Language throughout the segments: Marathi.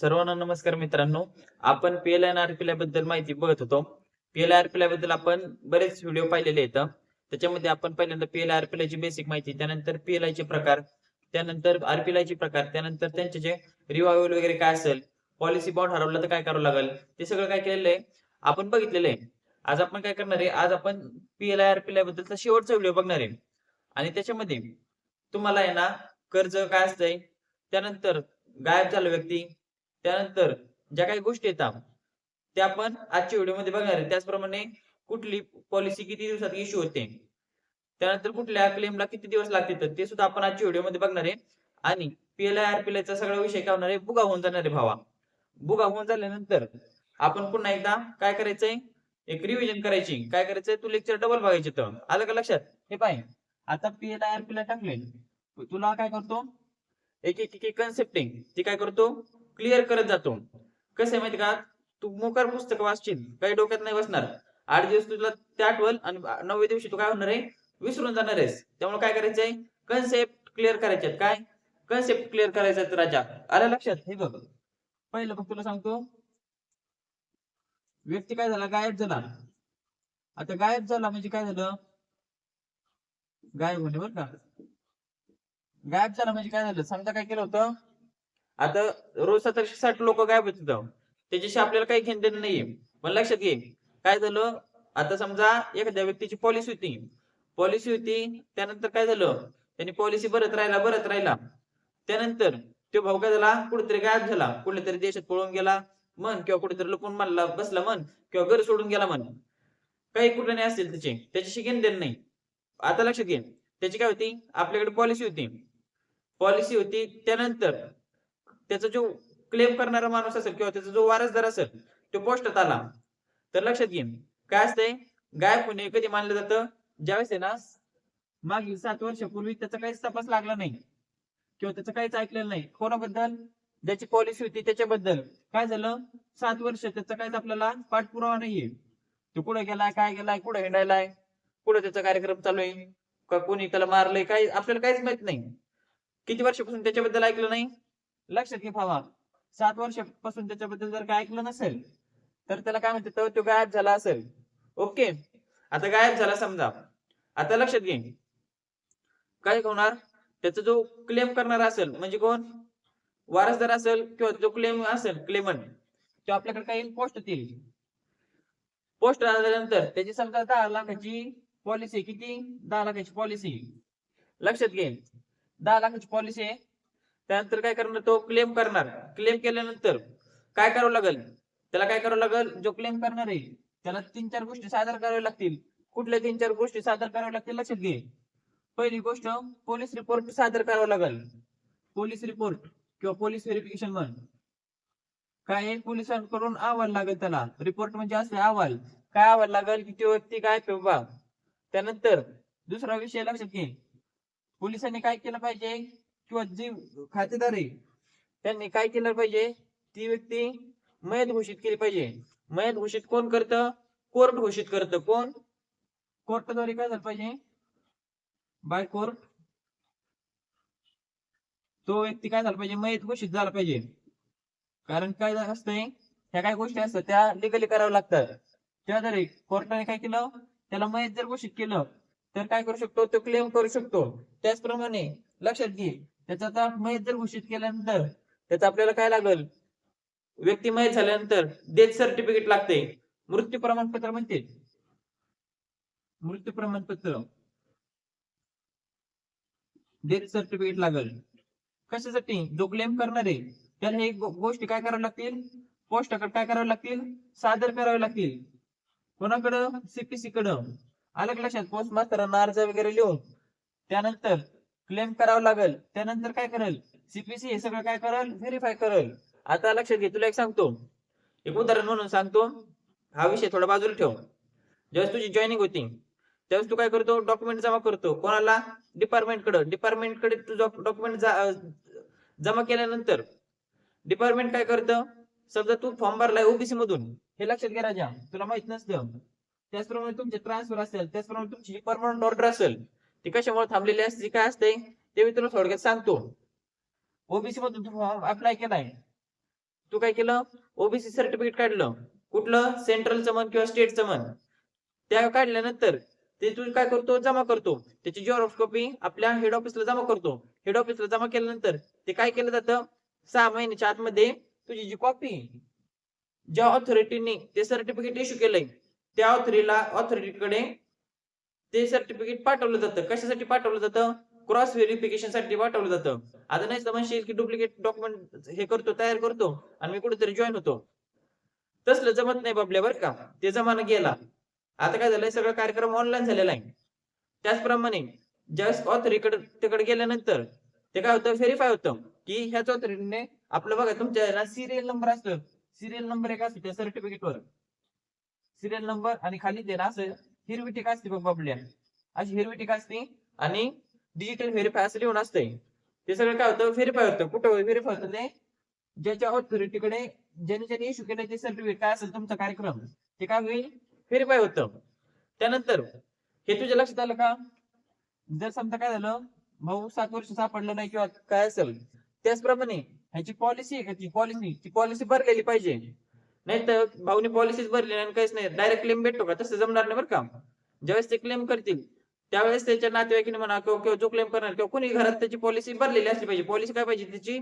सर्वांना नमस्कार मित्रांनो. आपण पीएल आणि आरपीएलबद्दल माहिती बघत होतो. पीएल आरपीएलबद्दल आपण बरेच व्हिडिओ पाहिलेले आहेत. त्याच्यामध्ये आपण पहिल्यांदा पीएल आरपीएल ची बेसिक माहिती त्यानंतर पीएलआय चे प्रकार त्यानंतर आरपीएल चे प्रकार त्यानंतर त्यांचे जे रिवायवल वगैरे काय असेल पॉलिसी बॉन्ड हरवला तर काय करावं लागेल ते सगळं काय केलेलं आहे आपण बघितलेलं आहे. आज आपण काय करणार आहे? आज आपण पीएलआय आरपीएल बद्दलचा शेवटचा व्हिडिओ बघणार आहे. आणि त्याच्यामध्ये तुम्हाला आहे ना कर्ज काय असतंय त्यानंतर गायब झालं व्यक्ती त्यानंतर ज्या काही गोष्टी येतात त्या आपण आजच्या व्हिडिओमध्ये बघणार आहे. त्याचप्रमाणे कुठली पॉलिसी किती दिवसात इश्यू होते? त्यानंतर कुठल्या क्लेमला किती दिवस लागतील ते सुद्धा आपण आजच्या व्हिडिओमध्ये बघणार आहे. आणि पीएलआय आरपीएल चा सगळा विषय काय होणार आहे. बुगा होऊन जाणार आहे भावा. बुगा होऊन झाल्यानंतर आपण पुन्हा एकदा काय करायचंय? एक रिव्हिजन करायची. काय करायचंय? तू लेक्चर डबल बघायचे तर. आलं का लक्षात? हे पाय. आता पीएलआय आरपीएल टाकले तुला काय करतो? एक एक एक कन्सेप्टिंग ती काय करतो? क्लिअर करत जातो. कसं आहे माहिती का? तू मोकार पुस्तक वाचशील काही डोक्यात नाही बसणार. आठ दिवस तुला ते आठवल आणि नवव्या दिवशी तू काय होणार आहे? विसरून जाणार आहेस. त्यामुळे काय करायचंय कन्सेप्ट क्लिअर करायचे काय? कन्सेप्ट क्लिअर करायचा राजा. आला लक्षात? हे बघ. पहिलं बघ तुला सांगतो. व्यक्ती काय झाला? गायब झाला. आता गायब झाला म्हणजे काय झालं? गायब होणे बरं का. गायब झाला म्हणजे काय झालं? समजा काय केलं होतं? आता रोज सतराशे साठ लोक गायब होते त्याच्याशी आपल्याला काही घेणं देणं नाहीये. पण लक्षात घे काय झालं? आता समजा एखाद्या व्यक्तीची पॉलिसी होती. पॉलिसी होती त्यानंतर काय झालं? त्यांनी पॉलिसी भरत राहिला भरत राहिला. त्यानंतर तो भाऊ काय झाला? कुठेतरी गायब झाला. कुठल्या तरी देशात पळून गेला. मन किंवा कुठेतरी लपून मारला बसला मन किंवा घर सोडून गेला मन काही कुठे नाही असतील त्याचे. त्याच्याशी घेणं देणं नाही. आता लक्षात घे. त्याची काय होती? आपल्याकडे पॉलिसी होती. पॉलिसी होती त्यानंतर त्याचा जो क्लेम करणारा माणूस असेल किंवा त्याचा जो वारसदार असेल तो पोस्टात आला. तर लक्षात घे. काय असतंय? गायब होणे कधी मानलं जातं? ज्यावेळेस आहे ना मागील सात वर्षापूर्वी त्याचा काहीच तपास लागला नाही. किंवा त्याचं काहीच ऐकलेलं नाही. कोणाबद्दल? ज्याची पॉलिसी होती त्याच्याबद्दल. काय झालं? सात वर्ष त्याचा काहीच आपल्याला पाठपुरावा नाहीये. तो कुठे गेलाय? काय गेलाय? कुठे हिंडायलाय? कुठे त्याचा कार्यक्रम चालू आहे? का कोणी त्याला मारलंय? काही आपल्याला काहीच माहीत नाही. किती वर्षापासून त्याच्याबद्दल ऐकलं नाही? लक्षात घे भावा. सात वर्षापासून त्याच्याबद्दल जर काय ऐकलं नसेल तर त्याला काय म्हणते तर तो गायब झाला असेल. ओके? आता गायब झाला समजा. आता लक्षात घे. काय होणार? त्याचा जो क्लेम करणार असेल म्हणजे कोण? वारसदार असेल किंवा जो क्लेम असेल क्लेमन तो आपल्याकडे काही पोस्ट येईल पोस्ट आल्यानंतर त्याची समजा दहा लाखाची पॉलिसी किती? दहा लाखाची पॉलिसी लक्षात घे. दहा लाखाची पॉलिसी आहे. त्यानंतर काय करणार? तो क्लेम करणार. क्लेम केल्यानंतर काय करावं लागेल? त्याला काय करावं लागेल? जो क्लेम करणार आहे त्याला तीन चार गोष्टी सादर कराव्या लागतील. कुठल्या तीन चार गोष्टी सादर कराव्या लागतील लक्षात घे. पहिली गोष्ट पोलीस रिपोर्ट सादर करावा लागेल. पोलीस रिपोर्ट किंवा पोलीस व्हेरिफिकेशन म्हण. काय पोलिसांकडून अहवाल लागेल त्याला. रिपोर्ट म्हणजे असले अहवाल. काय अहवाल लागेल? की तो व्यक्ती काय बाबा त्यानंतर दुसरा विषय लक्षात घे. पोलिसांनी काय केलं पाहिजे? किंवा जी खातेदार आहे त्यांनी काय केलं पाहिजे? ती व्यक्ती मयत घोषित केली पाहिजे. मयत घोषित कोण करतं? कोर्ट घोषित करतं. कोण? कोर्टद्वारे काय झालं पाहिजे? By court. तो व्यक्ती काय झाला पाहिजे? मयत घोषित झाला पाहिजे. कारण काय असतंय ह्या काय गोष्टी असतात त्या लिगली कराव्या लागतात. त्याद्वारे कोर्टाने काय केलं? त्याला मयत जर घोषित केलं तर काय करू शकतो? तो क्लेम करू शकतो. त्याचप्रमाणे लक्षात घे त्याचा आता मयत जर घोषित केल्यानंतर त्याचा आपल्याला काय लागल? व्यक्ती मयत झाल्यानंतर डेथ सर्टिफिकेट लागते. मृत्यू प्रमाणपत्र म्हणते. मृत्यू प्रमाणपत्र. डेथ सर्टिफिकेट लागल. कशासाठी? जो क्लेम करणारे त्याला हे गोष्टी काय कराव्या लागतील? पोस्टाकडे काय कराव्या लागतील? सादर करावे लागतील. कोणाकडं? सीपीसी कडं. आलं लक्षात? पोस्ट मास्तरांना अर्ज वगैरे लिहून. त्यानंतर क्लेम करावं लागेल त्यानंतर काय करेल? सीपीसी हे सगळं काय करेल? व्हेरीफाय करेल. आता लक्षात घे तुला एक सांगतो. एक उदाहरण म्हणून सांगतो. हा विषय थोडा बाजूला ठेव. ज्यावेळेस तुझी जॉईनिंग होती त्यावेळेस तू काय करतो? डॉक्युमेंट जमा करतो. कोणाला? डिपार्टमेंटकडे. डिपार्टमेंटकडे तू डॉक्युमेंट जमा केल्यानंतर डिपार्टमेंट काय करतं? समजा तू फॉर्म भरलाय ओबीसी मधून. हे लक्षात घे राजा. तुला माहीत नसतं. त्याचप्रमाणे तुमचे ट्रान्सफर असेल त्याचप्रमाणे तुमची परमनंट ऑर्डर असेल ती कशामुळे थांबलेली असते? काय असते? ते मी तुला थोडक्यात सांगतो. ओबीसी मधून तू फॉर्म अप्लाय केलाय तू काय केलं? ओबीसी सर्टिफिकेट काढलं. कुठलं? सेंट्रलचं म्हण किंवा स्टेटचं म्हण. त्या काढल्यानंतर ते तू काय करतो? जमा करतो. त्याची झेरॉक्स कॉपी आपल्या हेड ऑफिसला जमा करतो. हेड ऑफिसला जमा केल्यानंतर ते काय केलं जातं? सहा महिन्याच्या आतमध्ये तुझी जी कॉपी ज्या ऑथॉरिटीने ते सर्टिफिकेट इश्यू केलंय त्या ऑथॉरिटीला ऑथॉरिटीकडे ते सर्टिफिकेट पाठवलं जातं. कशासाठी पाठवलं जातं? क्रॉस व्हेरिफिकेशनसाठी पाठवलं जातं. आता नाही तर म्हणशील की डुप्लिकेट डॉक्युमेंट हे करतो तयार करतो आणि मी कुठेतरी जॉईन होतो. तसलं जमत नाही बाबल्या बरं का. ते जमाना गेला. आता काय झालंय? सगळं कार्यक्रम ऑनलाईन झालेला आहे. त्याचप्रमाणे ज्यावेळेस ऑथरीकडे तिकडे गेल्यानंतर ते काय होतं? व्हेरीफाय होतं की ह्याच ऑथॉरिटीने आपलं बघा तुमच्या सिरियल नंबर असतं. सिरियल नंबर एक असतो त्या सर्टिफिकेट वर. सिरियल नंबर आणि खाली ते ना असं हिरवी टीका असते बघ बाबल्या अशी हिरवी टीका असते आणि डिजिटल व्हेरीफाय असं लिहून असतंय. ते सगळं काय होतं? व्हेरीफाय होतं. कुठं व्हेरीफाय होतं ते? ज्याच्या ऑथॉरिटीकडे ज्याने ज्याने इश्यू केलं ते सर्टिफिकेट काय असेल तुमचा कार्यक्रम ते काय होईल? व्हेरीफाय होतं. त्यानंतर हे तुझ्या लक्षात आलं का? जर समजा काय झालं भाऊ सात वर्ष सापडलं नाही किंवा काय असेल त्याचप्रमाणे ह्याची पॉलिसी आहे का ती? पॉलिसी ती पॉलिसी भरलेली पाहिजे. नाही तर भाऊनी पॉलिसीच भरली नाही आणि काहीच नाही. डायरेक्ट क्लेम भेटतो का? तसं जमणार नाही बरं का. ज्यावेळेस ते क्लेम करतील त्यावेळेस त्याच्या नातेवाईकीने म्हणा किंवा किंवा जो क्लेम करणार किंवा कोणी घरात त्याची पॉलिसी भरलेली असली पाहिजे. पॉलिसी काय पाहिजे त्याची?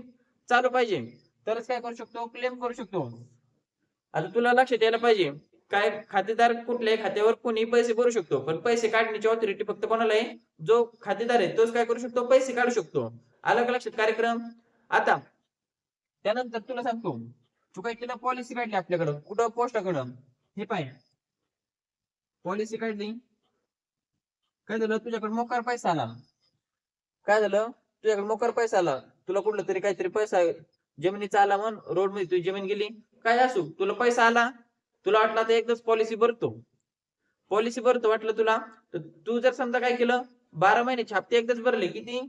चालू पाहिजे. तरच काय करू शकतो? क्लेम करू शकतो. आता तुला लक्षात यायला पाहिजे. काय खातेदार कुठल्याही खात्यावर कोणी पैसे भरू शकतो. पण पैसे काढण्याची ऑथॉरिटी फक्त कोणाला आहे जो खातेदार आहे तोच काय करू शकतो? पैसे काढू शकतो. आलं का लक्षात? कार्यक्रम? आता त्यानंतर तुला सांगतो. तू काय केलं? पॉलिसी काढली आपल्याकडं. कुठं? पोस्टाकडं. हे पाय पॉलिसी काढली. काय झालं? तुझ्याकडे मोकार पैसा आला. काय झालं? तुझ्याकडे मोकार पैसा आला. तुला कुठला तरी काहीतरी पैसा जमिनीचा आला म्हण. रोडमध्ये तुझी जमीन गेली. काय असू? तुला पैसा आला. तुला वाटला तर एकदाच पॉलिसी भरतो. पॉलिसी भरतो वाटलं तुला. तर तू जर समजा काय केलं? बारा महिने छापते एकदाच भरले. किती?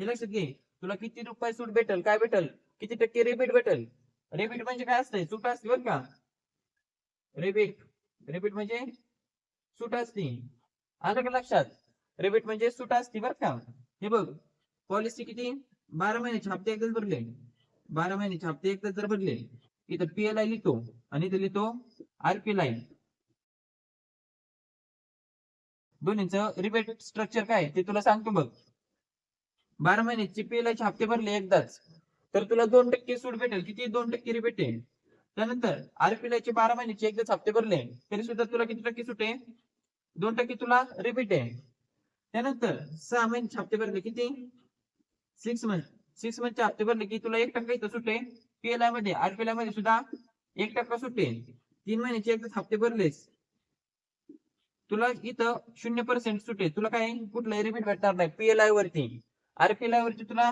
हे लक्षात घे. तुला किती रुपये सूट भेटल? काय भेटल? किती टक्के रिबीट भेटल? रिपीट म्हणजे काय असतंय? सूट असते बर का? रिपीट रिपीट म्हणजे सूट असते. आलं का लक्षात? रिपीट म्हणजे सूट असते बर का? हे बघ. पॉलिसी किती? बारा महिने हप्ते एकदाच भरले. बारा महिने हप्ते एकदाच जर भरले इथं पीएलआय लिहितो आणि इथं लिहितो आरपीएलआय दोन्हीचं रिपीट स्ट्रक्चर काय ते तुला सांगतो बघ. बारा महिन्याचे पीएलआयचे हप्ते भरले एकदाच. तर तुला दोन टक्के सूट भेटेल. किती? दोन टक्के रिबेट आहे. त्यानंतर आरपीआयचे बारा महिन्याचे एकदाच हप्ते भरले तरी सुद्धा तुला किती टक्के सुटे आहे? दोन टक्के तुला रिपीट आहे. त्यानंतर सहा महिन्याचे हप्ते भरले. किती? सिक्स मंथ सिक्स मंथचे हप्ते भरले की तुला एक टक्का इथं सुटे पीएलआयमध्ये आरपीएलआयमध्ये सुद्धा एक टक्का सुटे तीन महिन्याचे एकदाच हप्ते भरलेस. तुला इथं शून्य पर्सेंट सुटे तुला काय? कुठलाही रिपीट भेटणार नाही. पीएलआय वरती. आरपीएलआय वरती तुला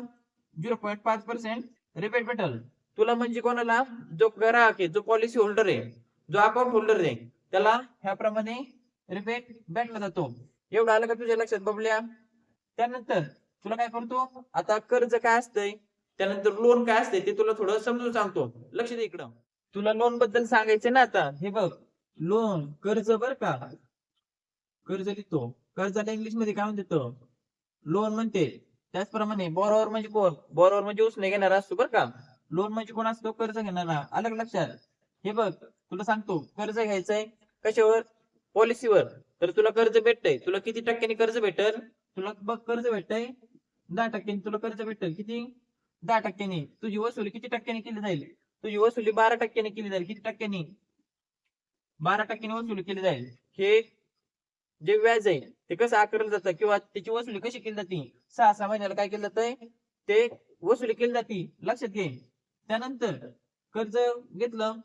झिरो पॉईंट पाच पर्सेंट रिपेट भेटल. तुला म्हणजे कोणाला? जो ग्राहक आहे जो पॉलिसी होल्डर आहे जो अकाउंट होल्डर आहे त्याला ह्याप्रमाणे रिपेट भेटला जातो. एवढं आलं का तुझ्या लक्षात बबल्या? त्यानंतर तुला काय करतो? आता कर्ज काय असतंय? त्यानंतर लोन काय असतंय ते तुला थोडं समजून सांगतो. लक्ष दे इकडं. तुला लोनबद्दल सांगायचं ना आता. हे बघ लोन कर्ज बर का? कर्ज लिहितो. कर्जाला इंग्लिशमध्ये काय म्हणते लोन म्हणते त्याचप्रमाणे बॉरोवर म्हणजे कोण? बॉरोवर म्हणजे उसने घेणारा असतो बरं का. लोन म्हणजे कोण असतो? कर्ज घेणारा. अलग लक्षात. हे बघ तुला सांगतो कर्ज घ्यायचंय कशावर? पॉलिसीवर. तर तुला कर्ज भेटतंय. तुला किती टक्क्यांनी कर्ज भेटल? तुला बघ कर्ज भेटतंय दहा टक्क्यांनी. तुला कर्ज भेटल किती? दहा टक्क्यांनी. तुझी वसुली किती टक्क्यांनी केली जाईल? तुझी वसुली बारा टक्क्यांनी केली जाईल. किती टक्क्यांनी? बारा टक्क्यांनी वसुली केली जाईल. हे जे व्याज आहे ते कसं आकारलं जातं? किंवा त्याची वसुली कशी केली जाते? सहा सहा महिन्याला काय केलं जातंय? ते वसुली केली जाते. लक्षात घे. त्यानंतर कर्ज घेतलं.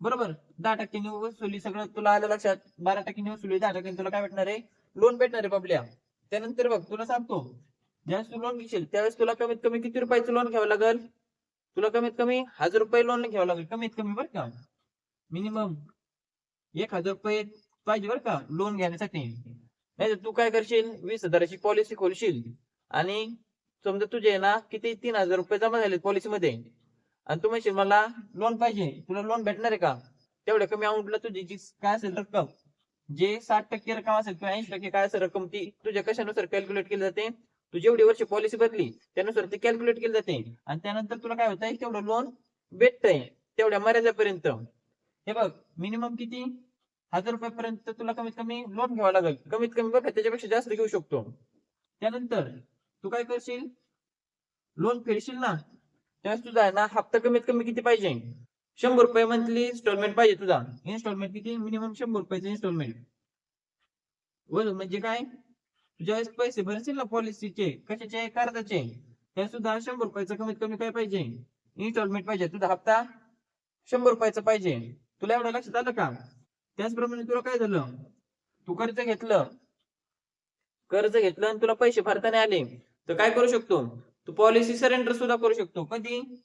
बरोबर? दहा टक्क्यांनी वसुली सगळं तुला आलं लक्षात. बारा टक्क्यांनी वसुली दहा टक्क्यांनी तुला काय भेटणार आहे? लोन भेटणार आहे बाबल्या त्यानंतर बघ तुला सांगतो. ज्यावेळेस तू लोन घेशील त्यावेळेस तुला कमीत कमी किती रुपयाचं लोन घ्यावं लागेल? तुला कमीत कमी हजार रुपये लोन घ्यावं लागेल. कमीत कमी बरं का. मिनिमम एक हजार रुपये पाहिजे बरं का लोन घेण्यासाठी. नाही तू काय करशील? वीस हजाराची पॉलिसी खोलशील. आणि समजा तुझे ना किती? तीन हजार रुपये जमा झाले पॉलिसी मध्ये. आणि तू म्हणशील मला लोन पाहिजे. तुला लोन भेटणार आहे का? तेवढ्या कमी अमाऊंटला तुझी जी काय असेल रक्कम जे साठ टक्के रक्कम असेल किंवा ऐंशी टक्के काय असेल रक्कम ती तुझ्या कशानुसार कॅल्क्युलेट केली जाते? तू जेवढी वर्ष पॉलिसी भरली त्यानुसार ती कॅल्क्युलेट केली जाते. आणि त्यानंतर तुला काय होतंय? तेवढं लोन भेटतंय. तेवढ्या मर्यादेपर्यंत. हे बघ मिनिमम किती? हजार रुपयापर्यंत तुला कमीत कमी लोन घ्यावं लागेल. कमीत कमी बघ त्याच्यापेक्षा जास्त घेऊ शकतो. त्यानंतर तू काय करशील? लोन फेडशील ना त्यावेळेस तुझा आहे ना हप्ता कमीत कमी किती पाहिजे? शंभर रुपये मंथली इन्स्टॉलमेंट पाहिजे तुझा. इन्स्टॉलमेंट किती? मिनिमम शंभर रुपयाचं इन्स्टॉलमेंट म्हणजे काय? तुझ्या वेळेस पैसे भरशील ना पॉलिसीचे कशाचे? कर्जाचे. त्या सुद्धा शंभर रुपयाचं कमीत कमी काय पाहिजे? इन्स्टॉलमेंट पाहिजे. तुझा हप्ता शंभर रुपयाचा पाहिजे. तुला एवढं लक्षात आलं का? त्याचप्रमाणे तुला काय झालं? तू कर्ज घेतलं. कर्ज घेतलं आणि तुला पैसे भरता नाही आले. तर काय करू शकतो? तू पॉलिसी सरेंडर सुद्धा करू शकतो. कधी?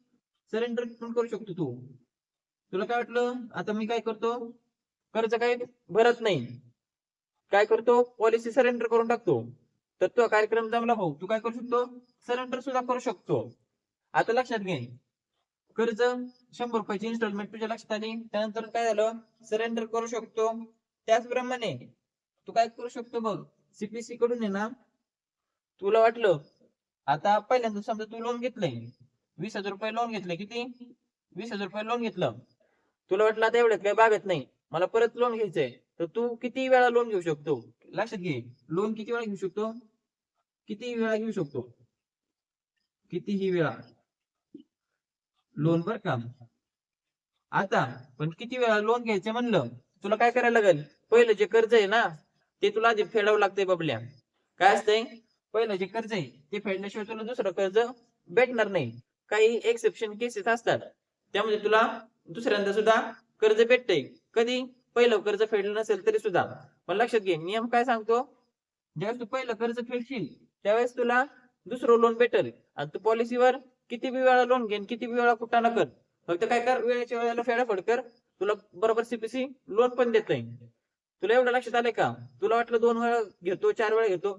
सरेंडर पण करू शकतो तू. तुला काय वाटलं? आता मी काय करतो? कर्ज काय भरत नाही. काय करतो? पॉलिसी सरेंडर करून टाकतो. तर तो कार्यक्रम जमला भाऊ. तू काय करू शकतो? सरेंडर सुद्धा करू शकतो. आता लक्षात घे. कर्ज शंभर रुपयाची इन्स्टॉलमेंट तुझ्या लक्षात आली? त्यानंतर काय झालं? सरेंडर करू शकतो. त्याचप्रमाणे तू काय करू शकतो बघ? सीपीसी कडून आहे ना तुला वाटलं आता पहिल्यांदा समजा तू लोन घेतलंय. वीस हजार रुपये लोन घेतलंय किती? वीस हजार रुपये लोन घेतलं. तुला वाटलं आता एवढ्यात काही बागत नाही. मला परत लोन घ्यायचंय. तर तू किती वेळा लोन घेऊ शकतो? लक्षात घे. लोन किती वेळा घेऊ शकतो? किती वेळा घेऊ शकतो? कितीही वेळा. लोन बर का? आता पण किती वेळा लोन घ्यायचं म्हणलं? तुला काय करायला लागेल? पहिलं जे कर्ज आहे ना ते तुला आधी फेडावं लागतंय बबल्या. काय असतंय? पहिलं जे कर्ज आहे ते फेडल्याशिवाय तुला दुसरं कर्ज भेटणार नाही. काही एक्सेप्शन केसेस असतात. त्यामध्ये तुला दुसऱ्यांदा सुद्धा कर्ज भेटतंय. कधी? पहिलं कर्ज फेडलं नसेल तरी सुद्धा. पण लक्षात घे नियम काय सांगतो? ज्यावेळेस तू पहिलं कर्ज फेडशील त्यावेळेस तुला दुसरं लोन भेटेल. आणि तू पॉलिसीवर किती बी वेळा लोन घेईन किती बी वेळा कुठं ना कर फक्त काय कर वेळेच्या वेळेला फेडाफड कर. तुला बरोबर सीपीसी लोन पण देत नाही. तुला एवढं लक्षात आलंय का? तुला वाटलं दोन वेळा घेतो चार वेळा घेतो.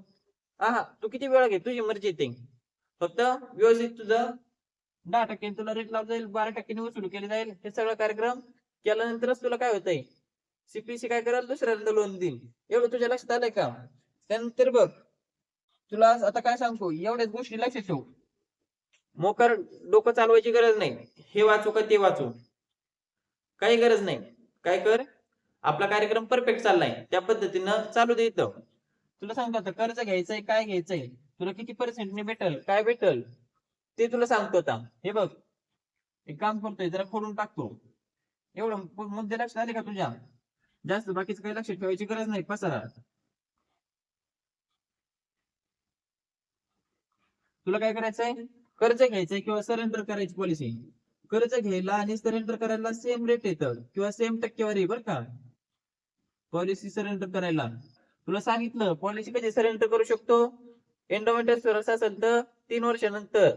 हा हा तू किती वेळा घे? तुझी मर्जी येते फक्त व्यवस्थित तुझं दहा टक्क्याने तुला रेट लावता जाईल बारा टक्क्याने वसूल केले जाईल. हे सगळं कार्यक्रम केल्यानंतरच तुला काय होतंय? सीपीसी काय करेल? दुसऱ्यांदा लोन देईल. एवढं तुझ्या लक्षात आलंय का? त्यानंतर बघ. तुला आता काय सांगतो एवढ्याच गोष्टी लक्षात ठेव. मोकर डोकं चालवायची गरज नाही. हे वाचू का ते वाचू? काही गरज नाही. काय कर? आपला कार्यक्रम परफेक्ट चाललाय. त्या पद्धतीनं चालू दे इथं. तुला सांगतो आता कर्ज घ्यायचंय काय घ्यायचंय? तुला किती पर्सेंटने भेटल? काय भेटल? ते तुला सांगतो आता. हे बघ. एक काम करतोय जरा खोडून टाकतो. एवढं मुद्दे लक्षात आले का तुझ्या? जास्त बाकीचं काही लक्षात ठेवायची गरज नाही. पसारा. तुला काय करायचंय? कर्ज घ्यायचंय किंवा सरेंडर करायची पॉलिसी कर्ज घ्यायला आणि सरेंडर करायला सेम रेट येतं किंवा सेम टक्केवारी बर का? पॉलिसी सरेंडर करायला. तुला सांगितलं पॉलिसी कधी सरेंडर करू शकतो? एंडोमेंट इन्शुरन्स असेल तर तीन वर्षानंतर.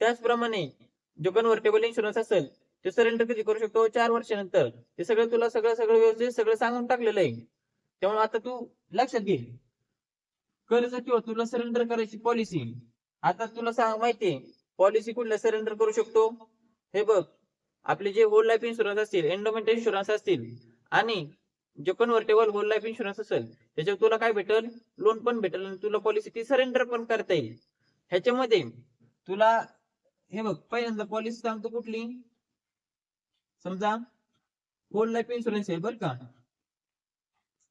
त्याचप्रमाणे जो कन्व्हर्टेबल इन्शुरन्स असेल ते सरेंडर कधी करू शकतो? चार वर्षानंतर. ते सगळं तुला सगळं सगळं व्यवस्थित सगळं सांगून टाकलेलं आहे. त्यामुळे आता तू लक्षात घे. कर्ज किंवा तुला सरेंडर करायची पॉलिसी आता तुला सांग माहितीये पॉलिसी कुठल्या सरेंडर करू शकतो? हे बघ आपले जे होल लाईफ इन्शुरन्स असतील एन्डोमेंट इन्शुरन्स असतील आणि जे कन्व्हर्टेबल होल लाईफ इन्शुरन्स असेल त्याच्यावर तुला काय भेटेल? लोन पण भेटेल आणि तुला पॉलिसी ती सरेंडर पण करता येईल. ह्याच्यामध्ये तुला हे बघ पहिल्यांदा पॉलिसी सांगतो कुठली? समजा होल लाईफ इन्शुरन्स आहे बरं का?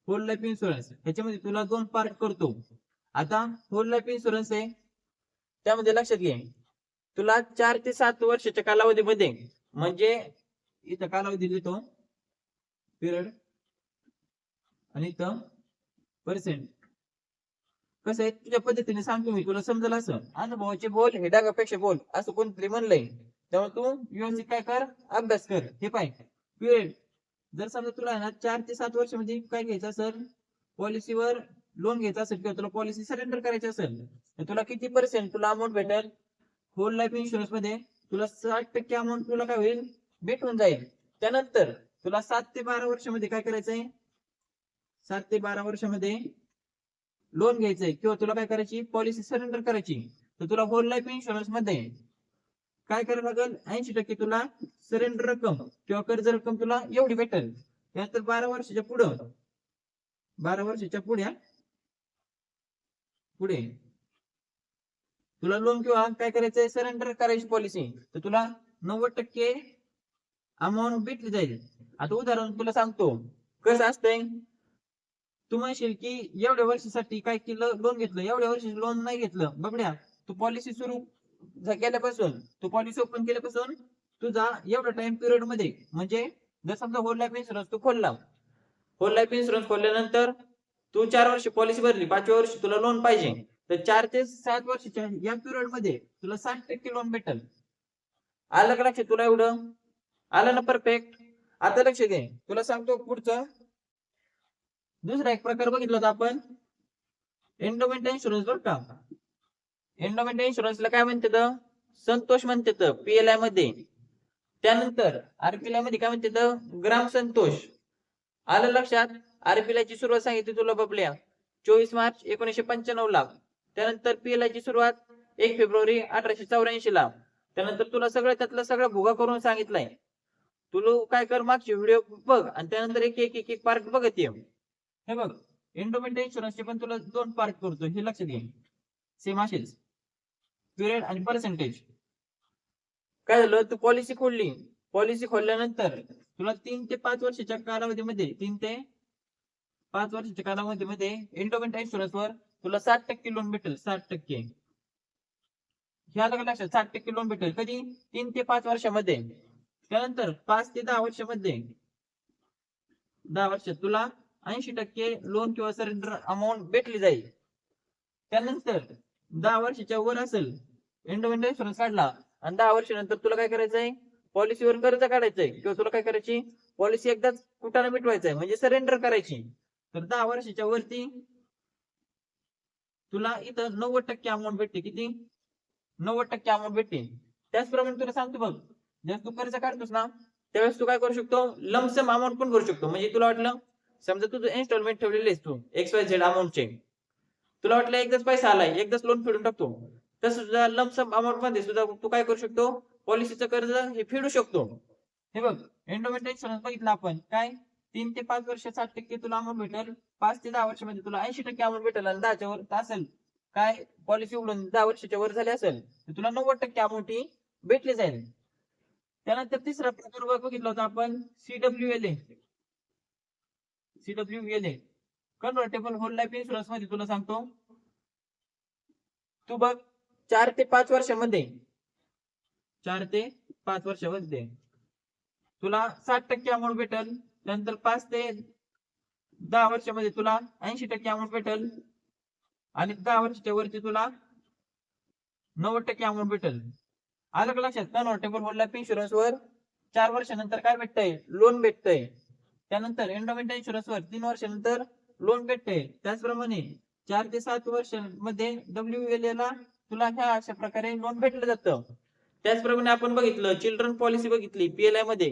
होल लाईफ इन्शुरन्स ह्याच्यामध्ये तुला दोन पार्ट करतो. आता होल लाईफ इन्शुरन्स आहे त्यामध्ये लक्षात घे. तुला चार ते सात वर्षाच्या कालावधीमध्ये म्हणजे इथं कालावधी देतो. पिरियड आणि इथं पर्सेंट कसं आहे? तुझ्या पद्धतीने सांगतो मी. तुला समजलं असं? अनुभवाचे बोल हे डागापेक्षा बोल असं कोणतरी म्हणलंय. त्यामुळे तू व्यवस्थित काय कर? अभ्यास कर. हे पाय. पिरियड जर समजा तुला ना चार ते सात वर्षामध्ये काय घ्यायचं सर पॉलिसीवर लोन घ्यायचं असेल किंवा तुला पॉलिसी सरेंडर करायची असेल तर तुला किती पर्सेंट तुला अमाऊंट भेटेल? होल लाईफ इन्शुरन्समध्ये तुला साठ टक्के अमाऊंट तुला काय होईल? भेटून जाईल. त्यानंतर तुला सात ते बारा वर्षामध्ये काय करायचंय? सात ते बारा वर्षामध्ये लोन घ्यायचंय किंवा तुला काय करायची? पॉलिसी सरेंडर करायची. तर तुला होल लाईफ इन्शुरन्समध्ये काय करायला लागेल? ऐंशी टक्के तुला सरेंडर रक्कम किंवा कर्ज रक्कम तुला एवढी भेटेल. त्यानंतर बारा वर्षाच्या पुढं बारा वर्षाच्या पुढे पुढे. तुला लोन किंवा काय करायचंय? सरेंडर करायची पॉलिसी तर तुला नव्वद टक्के अमाऊंट भेटली जाईल. आता उदाहरण तुला सांगतो. कसं असतंय? तू म्हणशील की एवढ्या वर्षासाठी काय केलं? लोन घेतलं. एवढ्या वर्षी लोन नाही घेतलं. बघड्या तू पॉलिसी सुरू केल्यापासून तू पॉलिसी ओपन केल्यापासून तुझा एवढा टाइम पिरियडमध्ये म्हणजे जर समजा होल लाईफ इन्शुरन्स तू खोलला. होल लाईफ इन्शुरन्स खोलल्यानंतर तू चार वर्ष पॉलिसी भरली पाचव्या वर्षी तुला लोन पाहिजे. तर चार ते सात वर्षाच्या या पिरियडमध्ये तुला साठ टक्के लोन भेटल. आलं का लक्षात तुला एवढं? आलं ना परफेक्ट आता लक्ष दे. तुला सांगतो पुढचं. दुसरा एक प्रकार बघितला होता आपण. एन्डोमेंट इन्शुरन्स बरं का? एन्डोमेंट इन्शुरन्सला काय म्हणतात संतोष म्हणतात पीएलआयमध्ये. त्यानंतर आरपीएलआयमध्ये काय म्हणतात ग्राम संतोष. आलं लक्षात? आरपीएल ची सुरुवात सांगितली तुला बबल्या. चोवीस मार्च एकोणीशे पंच्याण्णव ला. त्यानंतर पीएलआय ची सुरुवात एक फेब्रुवारी अठराशे चौऱ्याऐंशी ला. त्यानंतर तुला सगळं त्यातलं सगळं भुगा करून सांगितलंय. तुला काय कर मागचे व्हिडिओ बघ आणि त्यानंतर एक एक एक एक पार्ट बघत ये हे बघ एंडोमेंट इन्शुरन्सचे पण तुला दोन पार्ट करतो हे लक्षात घे. सेम असेल पिरियड आणि पर्सेंटेज काय झालं? तू पॉलिसी खोलली. पॉलिसी खोलल्यानंतर तुला तीन ते पाच वर्षाच्या कालावधीमध्ये तीन ते पाच वर्षाच्या कालावधीमध्ये एंडोमेंट इन्शुरन्स वर तुला साठ टक्के लोन भेटेल. साठ टक्के. ह्या आलं लक्षात साठ टक्के लोन भेटेल. कधी? तीन ते पाच वर्षामध्ये. त्यानंतर पाच ते दहा वर्षामध्ये. दहा वर्षात तुला ऐंशी टक्के लोन किंवा सरेंडर अमाऊंट भेटली जाईल. त्यानंतर दहा वर्षाच्या वर असेल इंडोमेंट इन्शुरन्स काढला आणि दहा वर्षानंतर तुला काय करायचंय पॉलिसीवर कर्ज काढायचंय किंवा तुला काय करायची? पॉलिसी एकदाच कुठाने मिटवायचंय म्हणजे सरेंडर करायची. तर दहा वर्षाच्या वरती तुला इथं नव्वद टक्के अमाऊंट भेटते. किती? नव्वद टक्के अमाऊंट भेटते. त्याचप्रमाणे तुला सांगतो बघ. जेव्हा तू कर्ज काढतोस ना त्यावेळेस तू काय करू शकतो? लमसम अमाऊंट पण करू शकतो. म्हणजे तुला वाटलं समजा तुझं इन्स्टॉलमेंट ठेवलेले तू एक्स वाय झेड अमाऊंटचे तुला वाटलं एकदाच पैसा आलाय एकदाच लोन फेडून टाकतो. तसं सुद्धा लमसम अमाऊंटमध्ये सुद्धा तू काय करू शकतो? पॉलिसीचं कर्ज हे फेडू शकतो. हे बघ एंडोमेंट इन्शुरन्स बघितलं आपण. काय? तीन ते पाच वर्ष साठ टक्के तुला अमाऊंट भेटेल. पाच ते दहा वर्षामध्ये तुला ऐंशी टक्के अमाऊंट भेटेल आणि दहाच्या वर असेल. काय पॉलिसी उघडून दहा वर्षाच्या वर झाली असेल तर तुला नव्वद टक्के अमाऊंट ही भेटली जाईल. त्यानंतर तिसरा प्रकार बघितला होता आपण CW L A CW L A convertible whole life इन्शुरन्समध्ये तुला सांगतो. तू बघ चार ते पाच वर्षामध्ये चार ते पाच वर्षामध्ये तुला साठ टक्के अमाऊंट भेटेल. नंतर पाच ते दहा वर्षामध्ये तुला ऐंशी टक्के अमाऊंट भेटेल. आणि दहा वर्षाच्या वरती तुला नव्वद टक्के अमाऊंट भेटेल. आलं का लक्षात? कन्व्हर्टेबल होल लाईफ इन्शुरन्स वर चार वर्षानंतर काय भेटतंय? लोन भेटतंय. त्यानंतर एंडोमेंट इन्शुरन्स वर तीन वर्षानंतर लोन भेटतंय. त्याचप्रमाणे चार ते सात वर्षांमध्ये डब्ल्यू एल ला तुला ह्या अशा प्रकारे लोन भेटलं जातं. त्याचप्रमाणे आपण बघितलं चिल्ड्रन पॉलिसी बघितली पीएलआयमध्ये.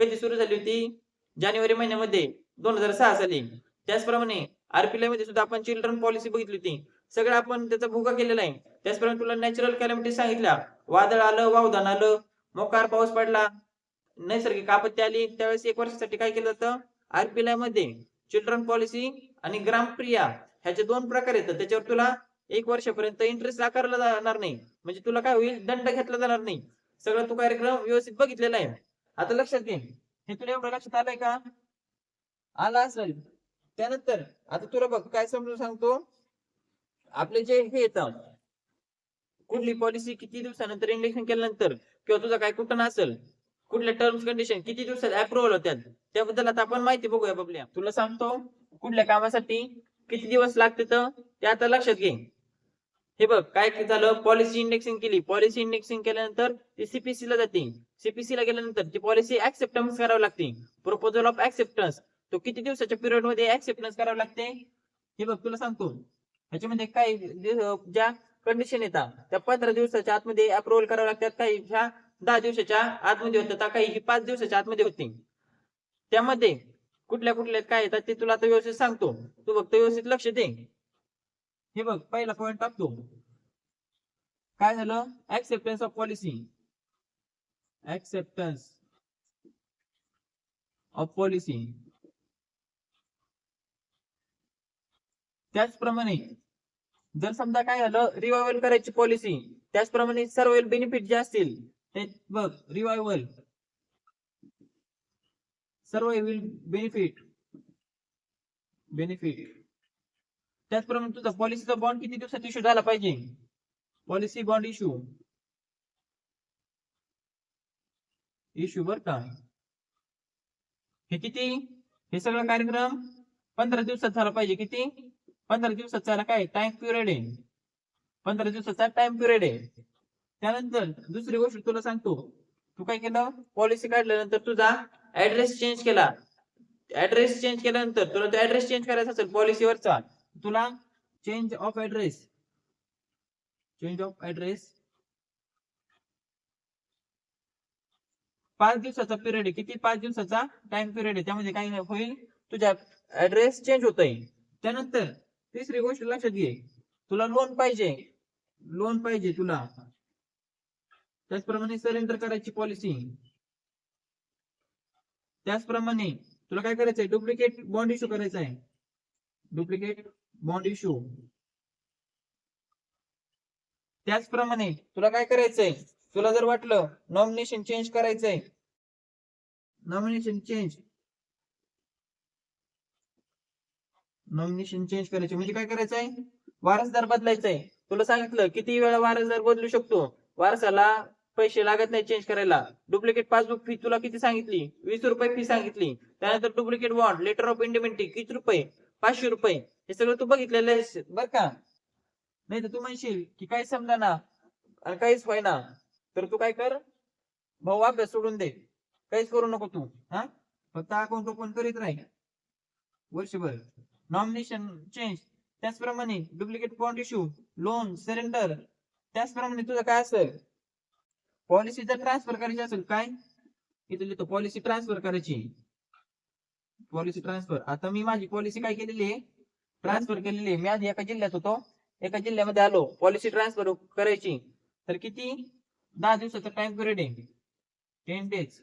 कधी सुरू झाली होती? जानेवारी महिन्यामध्ये दोन हजार सहा साली. त्याचप्रमाणे आरपीएलमध्ये सुद्धा आपण चिल्ड्रन पॉलिसी बघितली होती. सगळं आपण त्याचा भोगा केलेला आहे. त्याचप्रमाणे तुला नॅचरल कॅलॅमिटी सांगितल्या वादळ आलं वावधान आलं मोकार पाऊस पडला नैसर्गिक आपत्ती आली. त्यावेळेस एक वर्षासाठी काय केलं जातं? आरपीएलमध्ये चिल्ड्रन पॉलिसी आणि ग्रामप्रिया ह्याचे दोन प्रकार येतात. त्याच्यावर तुला एक वर्षापर्यंत इंटरेस्ट आकारला जाणार नाही. म्हणजे तुला काय होईल? दंड घेतला जाणार नाही. सगळं तू कार्यक्रम व्यवस्थित बघितलेला आहे. आता लक्षात घे. हे तुला एवढं लक्षात आलंय का? आला असेल. त्यानंतर आता तुला बघ काय समजून सांगतो? आपले जे हे येतं कुठली पॉलिसी किती दिवसानंतर इंडेक्शन केल्यानंतर किंवा तुझा काय कुठं असेल कुठल्या टर्म्स कंडिशन किती दिवसात अप्रुव्हल होत्यात त्याबद्दल आता आपण माहिती बघूया बबल्या. तुला सांगतो कुठल्या कामासाठी किती दिवस लागते तर ते आता लक्षात घे. हे बघ काय झालं? पॉलिसी इंडेक्सिंग केली. पॉलिसी इंडेक्सिंग केल्यानंतर ती सीपीसी ला जाते. सीपीसी ला गेल्यानंतर ती पॉलिसी ऍक्सेप्टन्स करावी लागते. प्रपोजल ऑफ ऍक्सेप्टन्स तो किती दिवसाच्या पिरियडमध्ये ऍक्सेप्टन्स करावं लागते? हे बघ तुला सांगतो. ह्याच्यामध्ये काही ज्या कंडिशन येतात त्या पंधरा दिवसाच्या आतमध्ये अप्रुव्हल करावं लागतात काही ह्या दहा दिवसाच्या आतमध्ये होतात काही ही पाच दिवसाच्या आतमध्ये होती. त्यामध्ये कुठल्या कुठल्या काय येतात ते तुला आता व्यवस्थित सांगतो. तू फक्त व्यवस्थित लक्ष दे. हे बघ पहिला पॉइंट टाकतो. काय झालं? Acceptance of policy acceptance of policy त्याचप्रमाणे जर समजा काय झालं रिवायवल करायची पॉलिसी त्याचप्रमाणे सर्व बेनिफिट जे असतील ते बघ रिवायवल सर्व विल बेनिफिट बेनिफिट त्याचप्रमाणे तुझा पॉलिसीचा बॉन्ड किती दिवसात इश्यू झाला पाहिजे? पॉलिसी बॉन्ड इश्यू इश्यू बर हे किती? हे सगळं कार्यक्रम पंधरा दिवसात झाला पाहिजे. किती? पंधरा दिवसात झाला काय? टाइम पिरियड आहे. पंधरा दिवसाचा टाइम पिरियड आहे. त्यानंतर दुसरी गोष्ट तुला सांगतो. तू काय केलं? पॉलिसी काढल्यानंतर तुझा ऍड्रेस चेंज केला. ऍड्रेस चेंज केल्यानंतर तुला तो ऍड्रेस चेंज करायचा असेल पॉलिसीवरचा तुला change of address change of address पाच दिवसाचा पिरियड आहे. किती पाच दिवसाचा टाइम पिरियड आहे? त्यामध्ये काय होईल? तुझ्या ऍड्रेस चेंज होतोय त्यानंतर तिसरी गोष्ट लक्षात घे. तुला लोन पाहिजे. लोन पाहिजे तुला. त्याचप्रमाणे सरेंडर करायची पॉलिसी त्याचप्रमाणे तुला काय करायचंय डुप्लिकेट बॉन्ड इश्यू करायचा आहे. डुप्लिकेट बॉन्ड इश्यू त्याचप्रमाणे तुला काय करायचंय तुला जर वाटलं नॉमिनेशन चेंज करायचंय. नॉमिनेशन चेंज नॉमिनेशन चेंज करायचे म्हणजे काय करायचंय? वारसदार बदलायचंय. तुला सांगितलं किती वेळा वारसदार बदलू शकतो? वारसाला पैसे लागत नाही चेंज करायला. डुप्लिकेट पासबुक फी तुला किती सांगितली? वीस रुपये फी सांगितली. त्यानंतर duplicate bond letter of indemnity किती रुपये? पाचशे रुपये. हे सगळं तू बघितलेलं आहेस. बर का? नाही तर तू म्हणशील की काही समजा ना काहीच काहीच होईना. तर तू काय कर? भाऊ अभ्यास सोडून दे. काहीच करू नको तू. हा? फक्त अकाउंट ओपन करीत राही. वर्षभर. नॉमिनेशन चेंज त्याचप्रमाणे duplicate bond issue loan surrender त्याचप्रमाणे तुझं काय असेल? पॉलिसी जर ट्रान्सफर करायची असेल काय? इथे लिहितो पॉलिसी ट्रान्सफर करायची. पॉलिसी ट्रान्सफर आता मी माझी पॉलिसी काय केलेली आहे? ट्रान्सफर केलेली आहे. मी आधी एका जिल्ह्यात होतो. एका जिल्ह्यामध्ये आलो. पॉलिसी ट्रान्सफर करायची. तर किती? दहा दिवसाचा टाइम पिरियड आहे. टेन डेज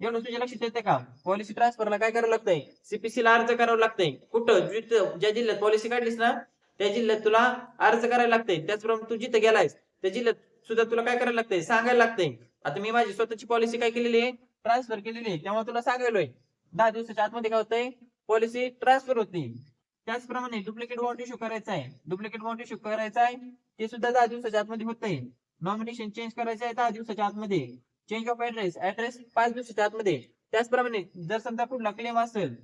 एवढं तुझ्या लक्षात येते का? पॉलिसी ट्रान्सफरला काय करावं लागतंय? सीपीसी ला अर्ज करावं लागतंय. कुठं? जिथं ज्या जिल्ह्यात पॉलिसी काढलीस ना त्या जिल्ह्यात तुला अर्ज करायला लागतंय. त्याचप्रमाणे तू जिथं गेलायस त्या जिल्ह्यात सुद्धा तुला काय करायला लागतंय? सांगायला लागतंय. आता मी माझी स्वतःची पॉलिसी काय केलेली आहे? ट्रान्सफर केलेली आहे. त्यामुळे तुला सांगायलोय. दहा दिवसाच्या आतमध्ये काय होतंय? पॉलिसी ट्रान्सफर होती. त्याचप्रमाणे डुप्लिकेट बॉन्ड इश्यू करायचा आहे. डुप्लिकेट बॉन्ड इश्यू करायचा आहे. ते सुद्धा दहा दिवसाच्या आतमध्ये आहे नॉमिनेशन चेंज करायचं आहे दहा दिवसाच्या आतमध्ये. चेंज ऑफ ऍड्रेस ऍड्रेस पाच दिवसाच्या आतमध्ये. त्याचप्रमाणे जर समजा कुठला क्लेम असेल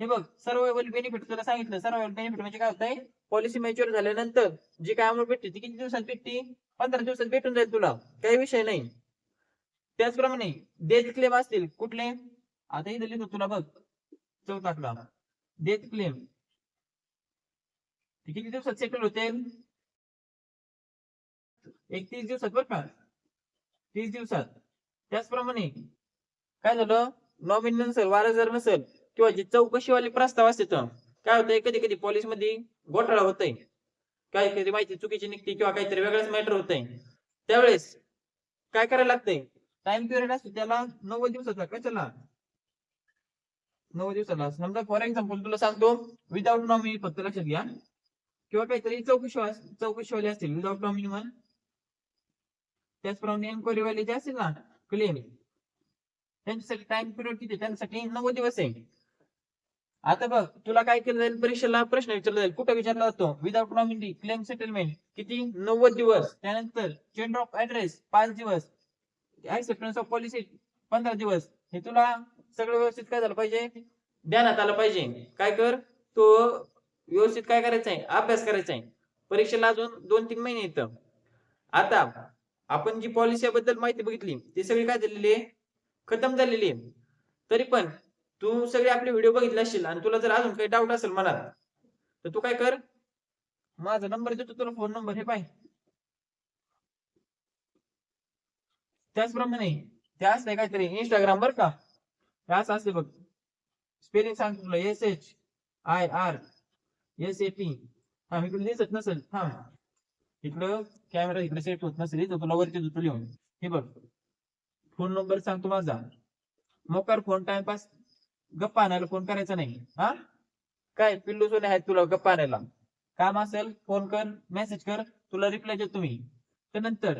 हे बघ सर्वायवल बेनिफिट तुला सांगितलं. सर्वायवल बेनिफिट म्हणजे काय होतंय? पॉलिसी मॅच्युअर झाल्यानंतर जी काय अमाऊंट भेटते ती किती दिवसात भेटते? पंधरा दिवसात भेटून जाईल तुला. काही विषय नाही. त्याचप्रमाणे डेथ क्लेम असतील कुठले? आता इथे लिहितो तुला बघ. चौथा डेथ क्लेम किती दिवसात सेटल होते? एकतीस दिवसात बरं का? तीस दिवसात. त्याचप्रमाणे काय झालं? नॉमिन नसेल वारसदार नसेल किंवा जे चौकशीवाले प्रस्ताव असते तर काय होतंय? कधी कधी पॉलिसी मध्ये घोटाळा होतय. काय कधी माहिती चुकीची निघते किंवा काहीतरी वेगळंच मॅटर होतंय. त्यावेळेस काय करायला लागतंय? टाइम पिरियड असतो त्याला नव्वद दिवसाचा. कशाला नव्वद दिवसाला. समजा फॉर एक्झाम्पल तुला सांगतो विदाऊट नॉमिनी फक्त लक्षात घ्या. किंवा काहीतरी चौकशी चौकशीवाले असतील विदाऊट नॉमिनी म्हणून त्याचप्रमाणे एन्क्वायरी वाले जे असतील ना क्लेम त्यांच्यासाठी टाइम पिरियड किती त्यांच्यासाठी नव्वद दिवस आहे. आता बघ तुला काय केलं जाईल? परीक्षेला प्रश्न विचारला जाईल. कुठे विचारला जातो? विदाउट नॉमिनी क्लेम सेटलमेंट किती? नव्वद दिवस. त्यानंतर चेंज ऑफ ऍड्रेस पाच दिवस. ऍक्सेप्टन्स ऑफ पॉलिसी पंधरा दिवस. हे तुला सगळं व्यवस्थित काय झालं पाहिजे? ध्यानात आलं पाहिजे. काय कर? तो व्यवस्थित काय करायचं आहे अभ्यास करायचा आहे परीक्षेला अजून दोन तीन महिने येतं आता आपण जी पॉलिसी बद्दल माहिती बघितली ती सगळी काय झालेली आहे? खतम झालेली आहे. तरी पण तू सगळे आपले व्हिडिओ बघितले असतील आणि तुला जर अजून काही डाऊट असेल मनात तर तू काय कर? माझा नंबर देतो तुला फोन नंबर हे पाय. त्याचप्रमाणे ते असते काहीतरी इंस्टाग्राम बर का? असं असते बघ. स्पेलिंग सांगतो तुला S H I R S A P हा मी तुला दिसत नसेल. हा इकडं कॅमेरा इकडे सेट होत नसेल तर तुला वरती देतो लिहून हे बघ. फोन नंबर सांगतो माझा. मोकार फोन टाइमपास गप्पा आणायला फोन करायचा नाही. हा? काय पिल्लू सोने आहेत तुला गप्पा आणायला. काम असेल फोन कर मेसेज कर तुला रिप्लाय देतो तुम्ही त्यानंतर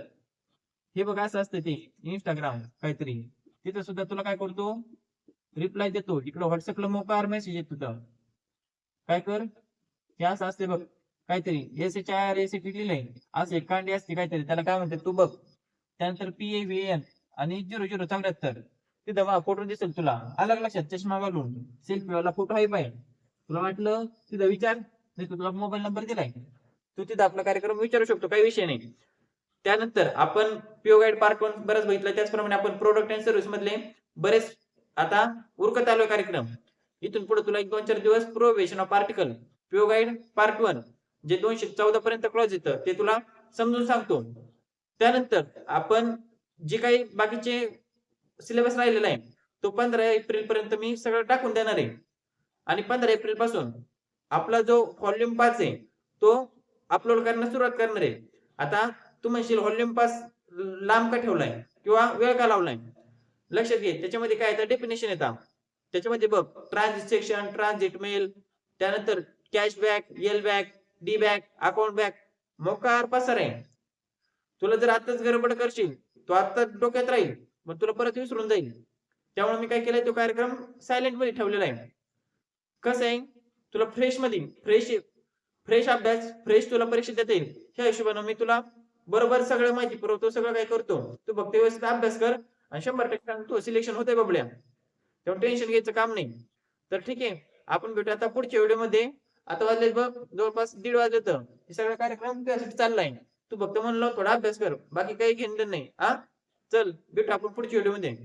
हे बघ असं असतं ते इंस्टाग्राम काहीतरी. तिथं सुद्धा तुला काय करतो? रिप्लाय देतो. इकडं व्हॉट्सअपला मोकार मेसेज येत तुझा काय कर? हे असं असते बघ. काहीतरी. एस चार एसी एस टी लिहिलंय असं एक कांडी असते काहीतरी. त्याला काय म्हणते तू बघ. त्यानंतर पी ए व्ही एन आणि झिरो झिरो चौऱ्याहत्तर. तिथं दवा फोटो दिसेल तुला. अलग लक्षात. चष्मा घालून. सेल्फी वाला फोटो आहे पाय तुला वाटलं? तिथं विचार. नाही तुला मोबाईल नंबर दिलाय. तू तिथं आपला कार्यक्रम विचारू शकतो. काही विषय नाही. त्यानंतर आपण पिओ गाईड पार्ट वन बरेच बघितलं. त्याचप्रमाणे आपण प्रोडक्ट अँड सर्व्हिस मधले बरेच आता उरकत आलो कार्यक्रम. इथून पुढे तुला एक दोन चार दिवस probation of particle PO guide part one. जे दोनशे चौदा पर्यंत क्लॉज येतं ते तुला समजून सांगतो. त्यानंतर आपण जे काही बाकीचे सिलेबस राहिलेला आहे तो पंधरा एप्रिल पर्यंत मी सगळं टाकून देणार आहे. आणि पंधरा एप्रिलपासून आपला जो व्हॉल्युम पाच आहे तो अपलोड करण्यास सुरुवात करणार आहे. आता तू म्हणशील व्हॉल्युम पास लांब का ठेवलाय किंवा वेळ का लावलाय लक्षात घे त्याच्यामध्ये काय येतं? डेफिनेशन येतात त्याच्यामध्ये बघ ट्रान्झॅक्शन ट्रान्झिट मेल त्यानंतर cashback L back D back account back मोकार पसार आहे तुला जर आताच गडबड करशील तो आता डोक्यात राहील मग तुला परत विसरून जाईल. त्यामुळे मी काय केलंय तो कार्यक्रम सायलेंटमध्ये ठेवलेला आहे. कसं आहे? तुला फ्रेशमध्ये फ्रेश फ्रेश अभ्यास फ्रेश तुला परीक्षा देता येईल. ह्या हिशोबानं मी तुला बरोबर सगळं माहिती पुरवतो सगळं काय करतो. तू फक्त व्यवस्थित अभ्यास कर आणि शंभर टक्के तू सिलेक्शन होतंय बबड्या. तेव्हा टेन्शन घ्यायचं काम नाही. तर ठीक आहे आपण भेटू आता पुढच्या व्हिडिओ आता वाजले बघ जवळपास दीड वाजले तर हे सगळा कार्यक्रम त्यासाठी चाललाय. तू फक्त म्हणलं थोडा अभ्यास कर. बाकी काही घेणलं नाही. हा? चल भेटू आपण पुढच्या व्हिडिओमध्ये.